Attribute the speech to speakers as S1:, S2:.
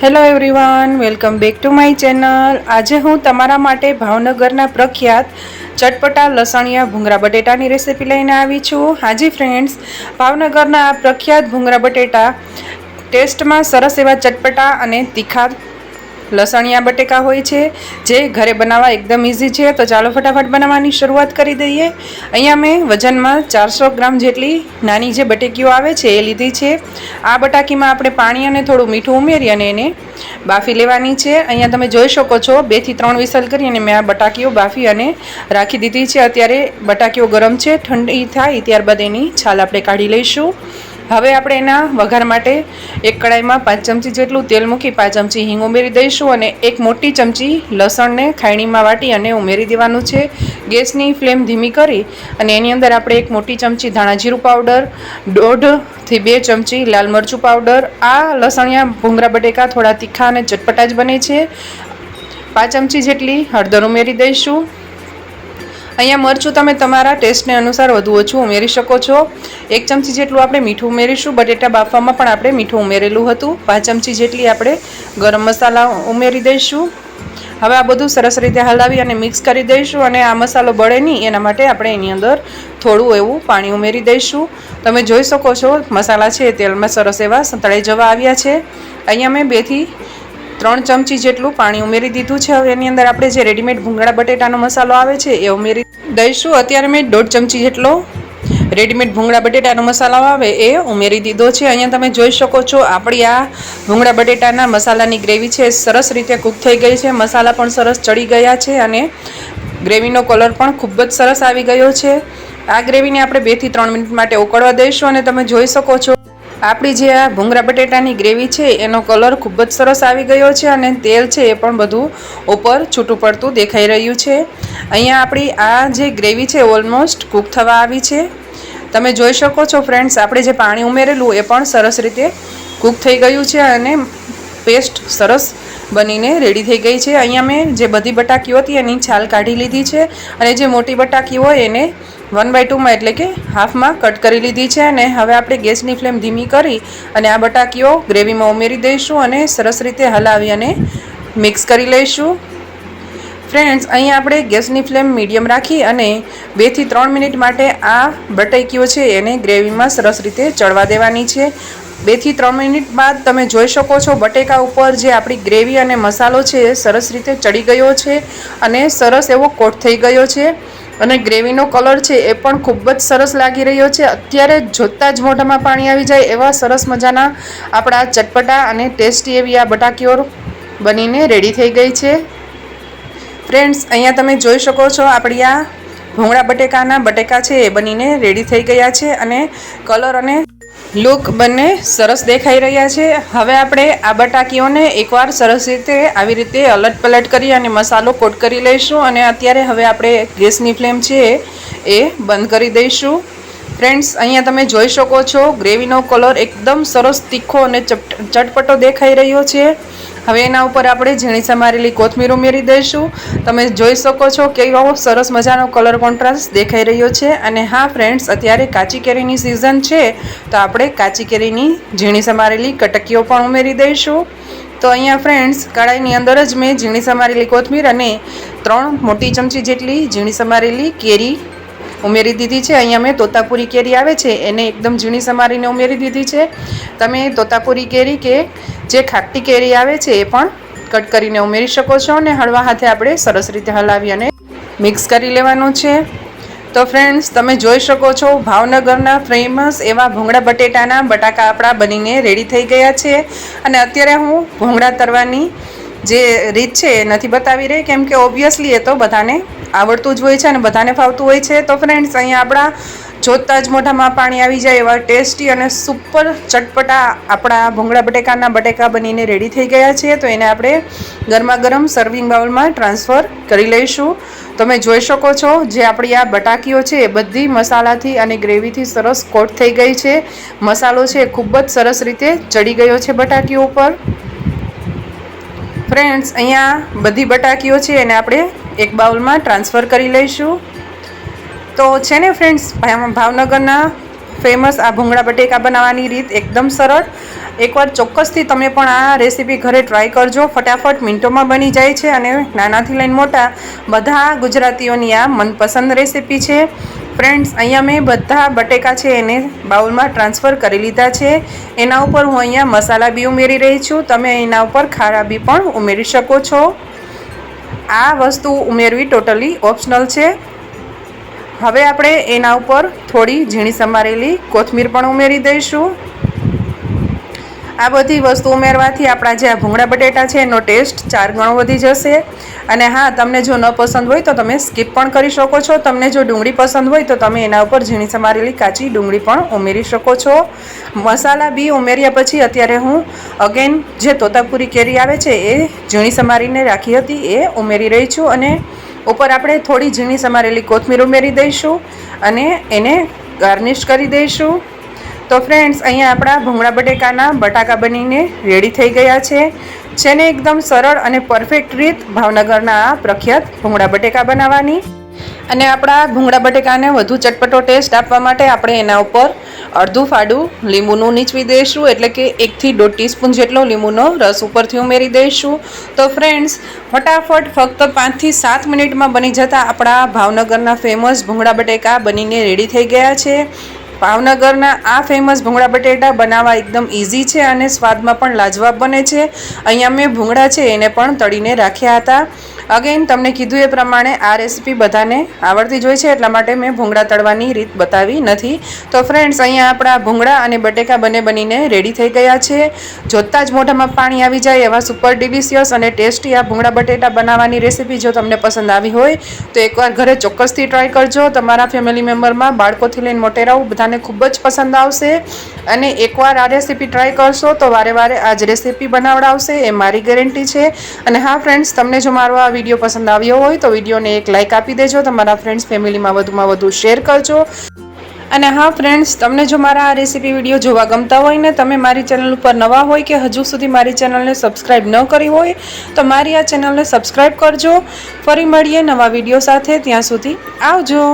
S1: Hello everyone welcome back to my channel આજે હું તમારા માટે ભાવનગરના પ્રખ્યાત ચટપટા લસણિયા ભૂંગળા બટેટાની રેસીપી લઈને આવી છું. હાજી ફ્રેન્ડ્સ ભાવનગરના આ પ્રખ્યાત ભૂંગળા બટેટા ટેસ્ટમાં સરસ એવા ચટપટા અને તીખા લસણિયા બટેકા હોય છે, જે ઘરે બનાવવા એકદમ ઇઝી છે. તો ચાલો ફટાફટ બનાવવાની શરૂઆત કરી દઈએ. અહીંયા મેં વજનમાં ચારસો ગ્રામ જેટલી નાની જે બટેકીઓ આવે છે, એ લીધી છે. આ બટાકીમાં આપણે પાણી અને થોડું મીઠું ઉમેરી અને એને બાફી લેવાની છે. અહીંયા તમે જોઈ શકો છો બેથી ત્રણ વિસલ કરી અને મેં આ બટાકીઓ બાફી અને રાખી દીધી છે. અત્યારે બટાકીઓ ગરમ છે, ઠંડી થાય ત્યારબાદ એની છાલ આપણે કાઢી લઈશું. હવે આપણે એના વઘાર માટે એક કડાઈમાં પાંચ ચમચી જેટલું તેલ મૂકી પાંચ ચમચી હિંગ ઉમેરી દઈશું અને એક મોટી ચમચી લસણને ખાયણીમાં વાટી અને ઉમેરી દેવાનું છે. ગેસની ફ્લેમ ધીમી કરી અને એની અંદર આપણે એક મોટી ચમચી ધાણા જીરું પાવડર દોઢથી બે ચમચી લાલ મરચું પાવડર, આ લસણિયા ભૂંગરા બટેકા થોડા તીખા અને ચટપટા જ બને છે. પાંચ ચમચી જેટલી હળદર ઉમેરી દઈશું. અહીંયા મરચું તમે તમારા ટેસ્ટને અનુસાર વધુ ઓછું ઉમેરી શકો છો. એક ચમચી જેટલું આપણે મીઠું ઉમેરીશું, બટેટા બાફવામાં પણ આપણે મીઠું ઉમેરેલું હતું. પાંચ ચમચી જેટલી આપણે ગરમ મસાલા ઉમેરી દઈશું. હવે આ બધું સરસ રીતે હલાવી અને મિક્સ કરી દઈશું અને આ મસાલો બળે નહીં, એના માટે આપણે એની અંદર થોડું એવું પાણી ઉમેરી દઈશું. તમે જોઈ શકો છો મસાલા છે, તેલમાં સરસ એવા સંતળાઈ જવા આવ્યા છે. અહીંયા મેં બેથી ત્રણ ચમચી જેટલું પાણી ઉમેરી દીધું છે. હવે એની અંદર આપણે જે રેડીમેડ ભૂંગળા, બટેટાનો મસાલો આવે છે, એ ઉમેરી દઈશું. અત્યારે મેં દોઢ ચમચી જેટલો રેડીમેડ ભૂંગળા, બટેટાનો મસાલો આવે, એ ઉમેરી દીધો છે. અહીંયા તમે જોઈ શકો છો, આપણી આ ભૂંગળા, બટેટાના મસાલાની ગ્રેવી છે. સરસ રીતે કૂક થઈ ગઈ છે. મસાલા પણ સરસ ચડી ગયા છે અને ગ્રેવીનો કલર પણ ખૂબ જ સરસ આવી ગયો છે. આ ગ્રેવીને આપણે બેથી ત્રણ મિનિટ માટે ઉકળવા દઈશું અને તમે જોઈ શકો છો આપણી જે આ ભૂંગરા બટેટાની ગ્રેવી છે, એનો કલર ખૂબ જ સરસ આવી ગયો છે અને તેલ છે એ પણ બધું ઉપર છૂટું પડતું દેખાઈ રહ્યું છે. અહીંયા આપણી આ જે ગ્રેવી છે, ઓલમોસ્ટ કૂક થવા આવી છે. તમે જોઈ શકો છો ફ્રેન્ડ્સ, આપણે જે પાણી ઉમેરેલું એ પણ સરસ રીતે કૂક થઈ ગયું છે અને પેસ્ટ સરસ બનીને રેડી થઈ ગઈ છે. અહીંયા મેં જે બધી બટાકીઓ હતી એની છાલ કાઢી લીધી છે અને જે મોટી બટાકી હોય એને વન બાય ટુમાં એટલે કે હાફમાં કટ કરી લીધી છે અને હવે આપણે ગેસની ફ્લેમ ધીમી કરી અને આ બટાકીઓ ગ્રેવીમાં ઉમેરી દઈશું અને સરસ રીતે હલાવી અને મિક્સ કરી લઈશું. ફ્રેન્ડ્સ અહીં આપણે ગેસની ફ્લેમ મીડિયમ રાખી અને બેથી ત્રણ મિનિટ માટે આ બટાકીઓ છે એને ગ્રેવીમાં સરસ રીતે ચડવા દેવાની છે. બેથી ત્રણ મિનિટ બાદ તમે જોઈ શકો છો બટેકા ઉપર જે આપણી ગ્રેવી અને મસાલો છે એ સરસ રીતે ચડી ગયો છે અને સરસ એવો કોટ થઈ ગયો છે. અને ગ્રેવીનો કલર છે એ પણ ખૂબ જ સરસ લાગી રહ્યો છે. અત્યારે જોતાં જ મોઢામાં પાણી આવી જાય એવા સરસ મજાના આપણા ચટપટા અને ટેસ્ટી એવી આ બટાકીઓ બનીને રેડી થઈ ગઈ છે. ફ્રેન્ડ્સ, અહીંયા તમે જોઈ શકો છો આપણી આ ભૂંગળા બટેકાના બટેકા છે એ બનીને રેડી થઈ ગયા છે અને કલર અને લુક બંને સરસ દેખાઈ રહ્યા છે. હવે આપણે આ બટાકીઓને એકવાર સરસ રીતે આવી રીતે અલટ પલટ કરી અને મસાલો કોટ કરી લઈશું અને અત્યારે હવે આપણે ગેસની ફ્લેમ છે એ બંધ કરી દઈશું. ફ્રેન્ડ્સ, અહીંયા તમે જોઈ શકો છો ગ્રેવીનો કલર એકદમ સરસ તીખો અને ચટ ચટપટો દેખાઈ રહ્યો છે. હવે એના ઉપર આપણે ઝીણી સમારેલી કોથમીર ઉમેરી દઈશું. તમે જોઈ શકો છો કેવો સરસ મજાનો કલર કોન્ટ્રાસ્ટ દેખાઈ રહ્યો છે. અને હા ફ્રેન્ડ્સ અત્યારે કાચી કેરીની સિઝન છે, તો આપણે કાચી કેરીની ઝીણી સમારેલી કટકીઓ પણ ઉમેરી દઈશું. તો અહીંયા ફ્રેન્ડ્સ કઢાઈની અંદર જ મેં ઝીણી સમારેલી કોથમીર અને ત્રણ મોટી ચમચી જેટલી ઝીણી સમારેલી કેરી ઉમેરી દીધી છે. અહીંયા મેં તોતાપુરી કેરી આવે છે, એને એકદમ ઝીણી સમારીને ઉમેરી દીધી છે. તમે તોતાપુરી કેરી કે જે ખાટી કેરી આવે છે, એ પણ કટ કરીને ઉમેરી શકો છો અને હળવા હાથે આપણે સરસ રીતે હલાવી અને મિક્સ કરી લેવાનું છે. તો ફ્રેન્ડ્સ તમે જોઈ શકો છો, ભાવનગરના ફેમસ એવા ભૂંગળા બટેટાના બટાકા આપણા બનીને રેડી થઈ ગયા છે. અને અત્યારે હું ભૂંગળા તરવાની જે રીત છે એ નથી બતાવી રહી, કેમ કે ઓબ્વિયસલી એ તો બધાને આવડતું જ હોય છે અને બધાને ફાવતું હોય છે. તો ફ્રેન્ડ્સ અહીંયા આપણા જોતાં જ મોઢામાં પાણી આવી જાય એવા ટેસ્ટી અને સુપર ચટપટા આપણા ભૂંગળા બટેકાના બટેકા બનીને રેડી થઈ ગયા છે. તો એને આપણે ગરમા ગરમ સર્વિંગ બાઉલમાં ટ્રાન્સફર કરી લઈશું. તમે જોઈ શકો છો જે આપણી આ બટાકીઓ છે એ બધી મસાલાથી અને ગ્રેવીથી સરસ કોટ થઈ ગઈ છે. મસાલો છે એ ખૂબ જ સરસ રીતે ચડી ગયો છે બટાકીઓ ઉપર. ફ્રેન્ડ્સ, અહીંયા બધી બટાકીઓ છે એને આપણે એક બાઉલમાં ટ્રાન્સફર કરી લઈશું. તો છે ને ફ્રેન્ડ્સ ભાવનગરના ફેમસ આ ભૂંગળા બટેકા બનાવવાની રીત એકદમ સરળ. એકવાર ચોક્કસથી તમે પણ આ રેસીપી ઘરે ટ્રાય કરજો. ફટાફટ મિનિટોમાં બની જાય છે અને નાનાથી લઈને મોટા બધા ગુજરાતીઓની આ મનપસંદ રેસીપી છે. ફ્રેન્ડ્સ, અહીંયા મેં બધા બટેકા છે એને બાઉલમાં ટ્રાન્સફર કરી લીધા છે. એના ઉપર હું અહીંયા મસાલા બી ઉમેરી રહી છું. તમે એના ઉપર ખારા બી પણ ઉમેરી શકો છો. આ વસ્તુ ઉમેરવી ટોટલી ઓપ્શનલ છે. હવે આપણે એના ઉપર થોડી ઝીણી સમારેલી કોથમીર પણ ઉમેરી દઈશું. આ બધી વસ્તુ ઉમેરવાથી આપણા જે આ ભૂંગળા બટેટા છે, એનો ટેસ્ટ ચાર ગણો વધી જશે. અને હા, તમને જો ન પસંદ હોય તો તમે સ્કીપ પણ કરી શકો છો. તમને જો ડુંગળી પસંદ હોય તો તમે એના ઉપર ઝીણી સમારેલી કાચી ડુંગળી પણ ઉમેરી શકો છો. મસાલા બી ઉમેર્યા પછી અત્યારે હું અગેન જે તોતાપુરી કેરી આવે છે, એ ઝીણી સમારીને રાખી હતી, એ ઉમેરી રહી છું. અને ઉપર આપણે થોડી ઝીણી સમારેલી કોથમીર ઉમેરી દઈશું અને એને ગાર્નિશ કરી દઈશું. તો ફ્રેન્ડ્સ અહીંયા આપણા ભૂંગળા બટેકાના બટાકા બનીને રેડી થઈ ગયા છે. જેને એકદમ સરળ અને પરફેક્ટ રીત ભાવનગરના આ પ્રખ્યાત ભૂંગળા બટેકા બનાવવાની. અને આપણા ભૂંગળા બટેકાને વધુ ચટપટો ટેસ્ટ આપવા માટે આપણે એના ઉપર અડધું ફાડું લીંબુનું નીચવી દઈશું એટલે કે એકથી દોઢ ટીસ્પૂન જેટલો લીંબુનો રસ ઉપરથી ઉમેરી દઈશું. તો ફ્રેન્ડ્સ ફટાફટ ફક્ત પાંચથી સાત મિનિટમાં બની જતા આપણા ભાવનગરના ફેમસ ભૂંગળા બટેકા બનીને રેડી થઈ ગયા છે. ભાવનગરના આ ફેમસ ભૂંગળા બટેટા બનાવવા એકદમ ઇઝી છે અને સ્વાદમાં પણ લાજવાબ બને છે. અહીંયા મેં ભૂંગળા છે, એને પણ તળીને રાખ્યા હતા. અગેન તમને કીધું એ પ્રમાણે આ રેસીપી બધાને આવડતી જ છે, એટલા માટે મેં ભૂંગળા તળવાની રીત બતાવી નથી. તો ફ્રેન્ડ્સ અહીંયા આપણા ભૂંગળા અને બટેકા બંને બનીને રેડી થઈ ગયા છે. જોતાં જ મોઢામાં પાણી આવી જાય એવા સુપર ડિલિશિયસ અને ટેસ્ટી આ ભૂંગળા બટેટા બનાવવાની રેસીપી જો તમને પસંદ આવી હોય, તો એકવાર ઘરે ચોક્કસથી ટ્રાય કરજો. તમારા ફેમિલી મેમ્બરમાં બાળકોથી લઈને મોટેરાઓ બધાને ખૂબ જ પસંદ આવશે. અને એકવાર આ રેસીપી ટ્રાય કરશો, તો વારે વારે આ જ રેસીપી બનાવડાવશે, એ મારી ગેરંટી છે. અને હા ફ્રેન્ડ્સ તમને જો મારો આ વીડિયો પસંદ આવ્યો હોય તો વિડીયોને એક લાઇક આપી દેજો, તમારા ફ્રેન્ડ્સ ફેમિલીમાં વધુમાં વધુ શેર કરજો. અને હા ફ્રેન્ડ્સ તમને જો મારા આ રેસીપી વીડિયો જોવા ગમતા હોય ને, તમે મારી ચેનલ ઉપર નવા હોય કે હજુ સુધી મારી ચેનલને સબસ્ક્રાઈબ ન કરી હોય, તો મારી આ ચેનલને સબસ્ક્રાઈબ કરજો. ફરી મળીએ નવા વીડિયો સાથે, ત્યાં સુધી આવજો.